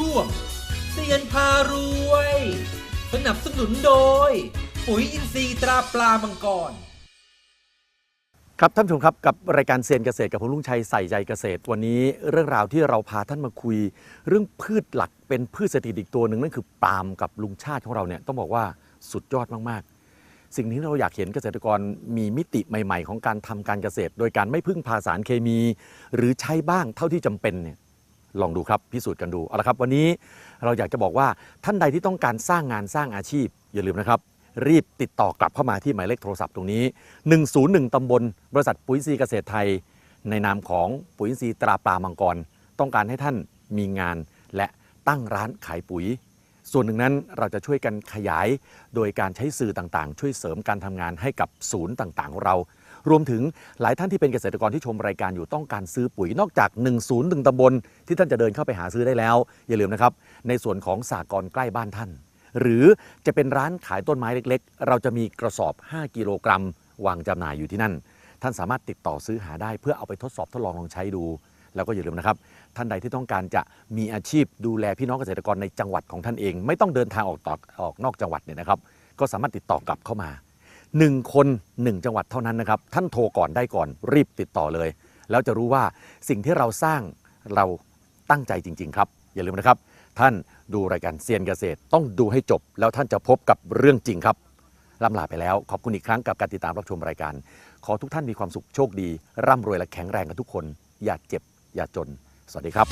ช่วงเซียนพารวย สนับสนุนโดย ปุ๋ยอินทรีย์ตราปลามังกร ครับท่านผู้ชมครับกับรายการเซียนเกษตรกับผมลุงชัยใส่ใจเกษตร วันนี้เรื่องราวที่เราพาท่านมาคุย เรื่องพืชหลักเป็นพืชเศรษฐกิจอีกตัวหนึ่งนั่นคือปาล์มกับลุงชาติของเราเนี่ยต้องบอกว่าสุดยอดมากๆ สิ่งที่เราอยากเห็นเกษตรกรมีมิติใหม่ ๆ ของการทำการเกษตร โดยการไม่พึ่งพาสารเคมี หรือใช้บ้างเท่าที่จำเป็นเนี่ย ลองดูครับพิสูจน์กันดูเอาละครับ วันนี้เราอยากจะบอกว่าท่านใดที่ต้องการสร้างงานสร้างอาชีพ อย่าลืมนะครับ รีบติดต่อกลับเข้ามาที่หมายเลขโทรศัพท์ตรงนี้ 101 ตำบล บริษัทปุ๋ยอินทรีเกษตรไทย ในนามของปุ๋ยอินทรีตราปลามังกร ต้องการให้ท่านมีงานและตั้งร้านขายปุ๋ย ส่วนหนึ่งนั้นเราจะช่วยกันขยาย โดยการใช้สื่อต่างๆ ช่วยเสริมการทำงานให้กับศูนย์ต่างๆของเรา รวมถึงหลายท่านที่เป็นเกษตรกรที่ชมรายการอยู่ต้องการซื้อปุ๋ยนอกจาก 1 0 1 ตำบล ที่ท่านจะเดินเข้าไปหาซื้อได้แล้ว อย่าลืมนะครับ ในส่วนของสากลใกล้บ้านท่าน หรือจะเป็นร้านขายต้นไม้เล็ก ๆ เราจะมีกระสอบ 5 กิโลกรัม วางจำหน่ายอยู่ที่นั่น ท่านสามารถติดต่อซื้อหาได้เพื่อเอาไปทดสอบทดลองลองใช้ดู แล้วก็อย่าลืมนะครับ ท่านใดที่ต้องการจะมีอาชีพดูแลพี่น้องเกษตรกรในจังหวัดของท่านเอง ไม่ต้องเดินทางออกต่อออกนอกจังหวัดเนี่ยนะครับ ก็สามารถติดต่อกลับเข้ามา 1 คน 1 จังหวัดเท่านั้นนะครับ ท่านโทรก่อนได้ก่อนรีบติดต่อเลย แล้วจะรู้ว่าสิ่งที่เราสร้างเราตั้งใจจริง ๆ ครับ อย่าลืมนะครับ ท่านดูรายการเซียนเกษตร ต้องดูให้จบ แล้วท่านจะพบกับเรื่องจริงครับล่ำลาไปแล้ว ขอบคุณอีกครั้งกับการติดตามรับชมรายการ ขอทุกท่านมีความสุขโชคดี ร่ำรวยและแข็งแรงกันทุกคน อย่าเจ็บ อย่าจน สวัสดีครับ